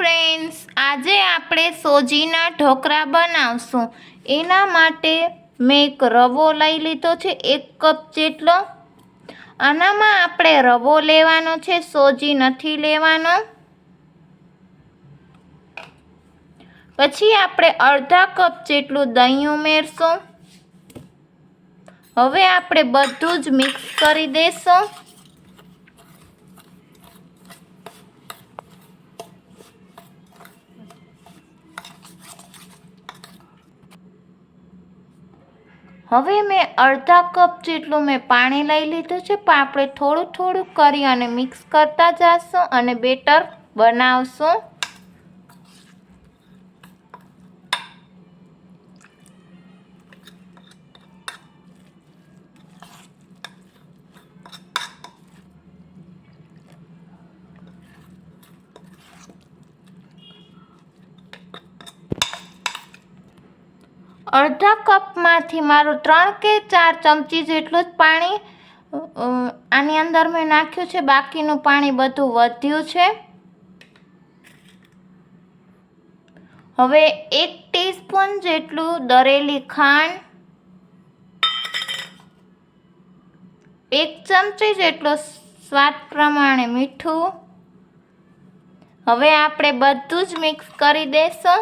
Friends આજે આપણે સોજીના ઢોકળા બનાવશું. એના માટે મેં એક રવો લઈ લીધો છે, એક કપ જેટલો. આનામાં આપણે રવો લેવાનો છે, સોજી નથી લેવાનો. પછી આપણે અડધા કપ જેટલું દહીં ઉમેરશું. હવે આપણે બધું જ મિક્સ કરી દઈશું હવે મેં અડધા કપ જેટલું મેં પાણી લઈ લીધું છે, પણ આપણે થોડું થોડું કરી અને મિક્સ કરતા જઈશું અને બેટર બનાવશું. અડધા કપમાંથી મારું ત્રણ કે ચાર ચમચી જેટલું જ પાણી આની અંદર મેં નાખ્યું છે. બાકીનું પાણી બધું વધ્યું છે. હવે એક ટીસ્પૂન જેટલું દરેલી ખાંડ, એક ચમચી જેટલો સ્વાદ પ્રમાણે મીઠું. હવે આપણે બધું જ મિક્સ કરી દઈશું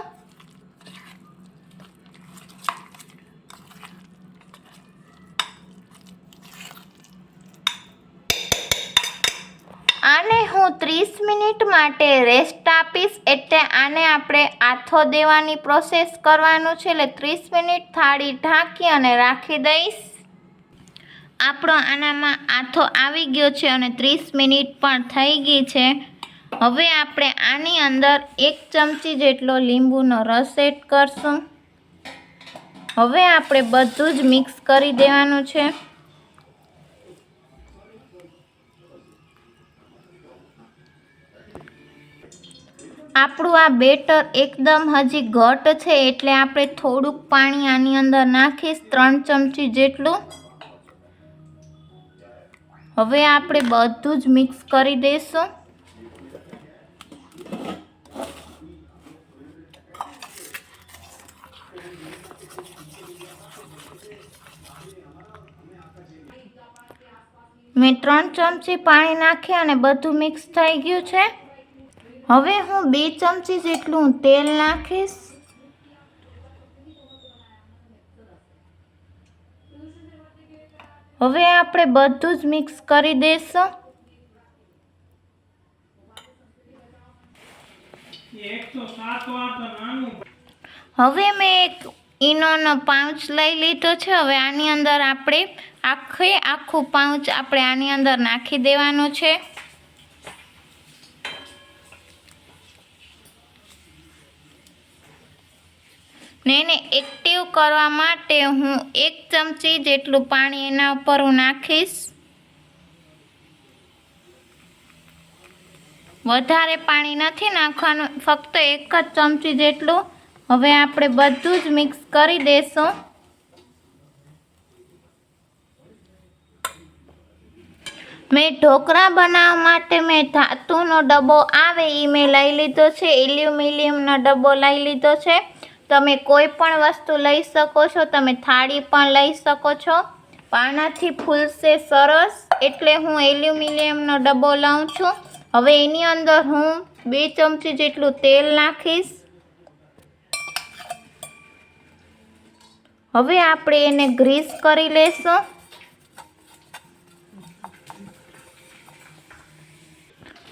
આને હું ત્રીસ મિનિટ માટે રેસ્ટ આપીશ એટલે આને આપણે આથો દેવાની પ્રોસેસ કરવાનું છે. એટલે ત્રીસ મિનિટ થાળી ઢાંકી અને રાખી દઈશ. આપણો આનામાં આથો આવી ગયો છે અને ત્રીસ મિનિટ પણ થઈ ગઈ છે. હવે આપણે આની અંદર એક ચમચી જેટલો લીંબુનો રસ એડ કરશું. હવે આપણે બધું જ મિક્સ કરી દેવાનું છે. આપણું આ બેટર એકદમ હજી ઘટ છે એટલે આપણે થોડુંક પાણી આની અંદર નાખીશ, ત્રણ ચમચી જેટલું. હવે આપણે બધું જ મિક્સ કરી દઈશું. મેં ત્રણ ચમચી પાણી નાખી અને બધું મિક્સ થઈ ગયું છે. હવે હું બે ચમચી જેટલું તેલ નાખીશ. હવે આપણે બધું જ મિક્સ કરી દઈશું હવે મેં એક ઈનોનો પાઉચ લઈ લીધો છે. હવે આની અંદર આપણે આખે આખું પાઉચ આપણે આની અંદર નાખી દેવાનું છે. ને એને એક્ટિવ કરવા માટે હું એક ચમચી જેટલું પાણી એના ઉપર હું નાખીશ. વધારે પાણી નથી નાખવાનું, ફક્ત એક જ ચમચી જેટલું. હવે આપણે બધું જ મિક્સ કરી દેશું. મેં ઢોકળા બનાવવા માટે મેં ધાતુનો ડબ્બો આવે એ મેં લઈ લીધો છે એલ્યુમિનિયમનો ડબ્બો લઈ લીધો છે. તમે કોઈ પણ વસ્તુ લઈ શકો છો, તમે થાળી પણ લઈ શકો છો. પાનાથી ફૂલશે સરસ, એટલે હું એલ્યુમિનિયમનો ડબ્બો લઉં છું. હવે એની અંદર હું બે ચમચી જેટલું તેલ નાખીશ. હવે આપણે એને ગ્રીસ કરી લેશું.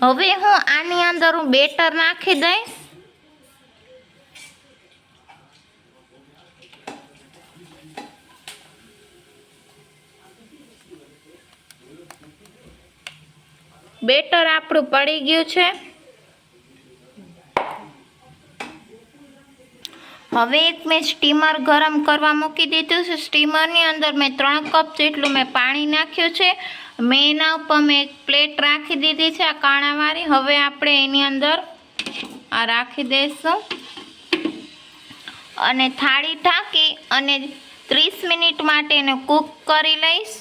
હવે હું આની અંદર હું બેટર નાખી દઈશ. બેટર આપણું પડી ગયું છે. હવે એક મેં સ્ટીમર ગરમ કરવા મૂકી દીધું છે. સ્ટીમરની અંદર મેં ત્રણ કપ જેટલું મેં પાણી નાખ્યું છે. મેં એના ઉપર મેં એક પ્લેટ રાખી દીધી છે આ કાણાવાળી. હવે આપણે એની અંદર આ રાખી દઈશું. અને થાળી ઢાંકી અને ત્રીસ મિનિટ માટે એને કૂક કરી લઈશ.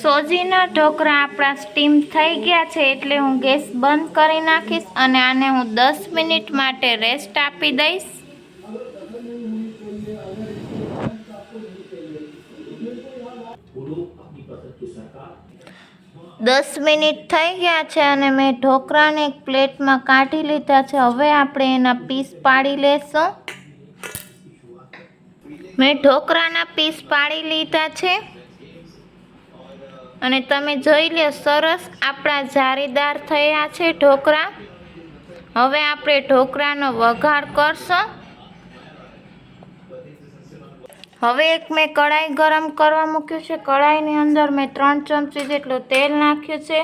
સોજીના ઢોકળા આપણા સ્ટીમ થઈ ગયા છે એટલે હું ગેસ બંધ કરી નાખીશ અને આને હું દસ મિનિટ માટે રેસ્ટ આપી દઈશ. દસ મિનિટ થઈ ગયા છે અને મેં ઢોકળાને એક પ્લેટમાં કાઢી લીધા છે. હવે આપણે એના પીસ પાડી લેશું. મેં ઢોકળાના પીસ પાડી લીધા છે. અને તમે જોઈ લો, સરસ આપણા જારીદાર થયા છે ઢોકળા હવે આપણે ઢોકળાનો વઘાર કરશું. હવે એક મેં કઢાઈ ગરમ કરવા મૂક્યું છે. કઢાઈની અંદર મેં ત્રણ ચમચી જેટલું તેલ નાખ્યું છે.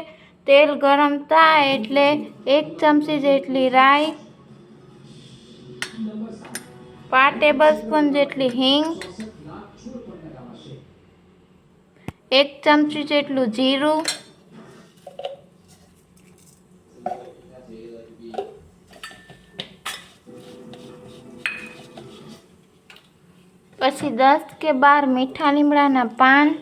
તેલ ગરમ થાય એટલે એક ચમચી જેટલી રાઈ, પાંચ ટેબલ સ્પૂન જેટલી હિંગ એક ચમચી જેટલું જીરું. પછી દસ કે બાર મીઠા લીમડાના પાન.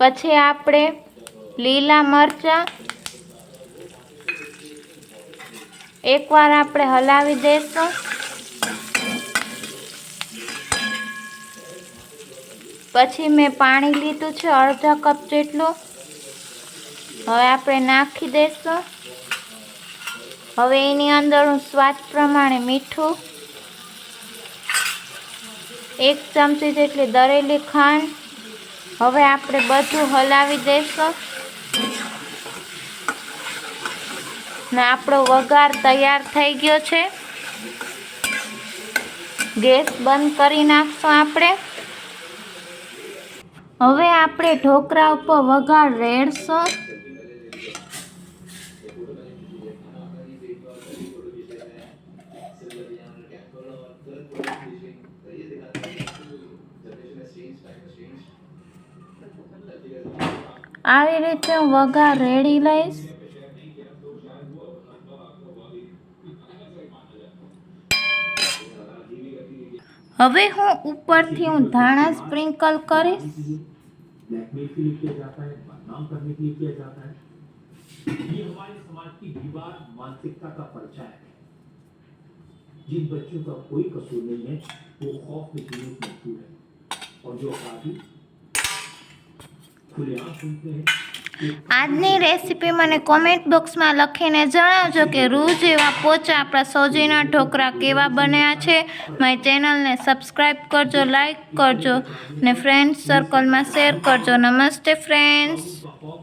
પછી આપણે લીલા મરચાં. એકવાર આપણે હલાવી દઈશું. પછી મેં પાણી લીધું છે, અડધા કપ જેટલું. હવે આપણે નાખી દઈશું હવે એની અંદર હું સ્વાદ પ્રમાણે મીઠું, એક ચમચી જેટલી દરેલી ખાંડ, હવે આપણે બધું હલાવી દઈશું ને આપણો વઘાર તૈયાર થઈ ગયો છે. ગેસ બંધ કરી નાખશું આપણે. હવે આપણે ઢોકરા ઉપર વઘાર રેડશું આવી રીતે હું વઘાર રેડી લઈશ. હવે હું ઉપરથી હું ધાણા સ્પ્રિંકલ કરીશ ब्लैकमेल के लिए किया जाता है बदनाम करने के लिए किया जाता है ये हमारे समाज की दीवार मानसिकता का परिचय है जिन बच्चों का कोई कसूर नहीं है वो खौफ में जीने को मजबूर है और जो अपराधी खुलेआम सुनते हैं कि આજની રેસીપી મને કોમેન્ટ બોક્સમાં લખીને જણાવજો કે રૂ જેવા પોચા આપણા સોજીના ઢોકળા કેવા બન્યા છે. મારી ચેનલને સબસ્ક્રાઈબ કરજો લાઈક કરજો ને ફ્રેન્ડ્સ સર્કલમાં શેર કરજો. નમસ્તે ફ્રેન્ડ્સ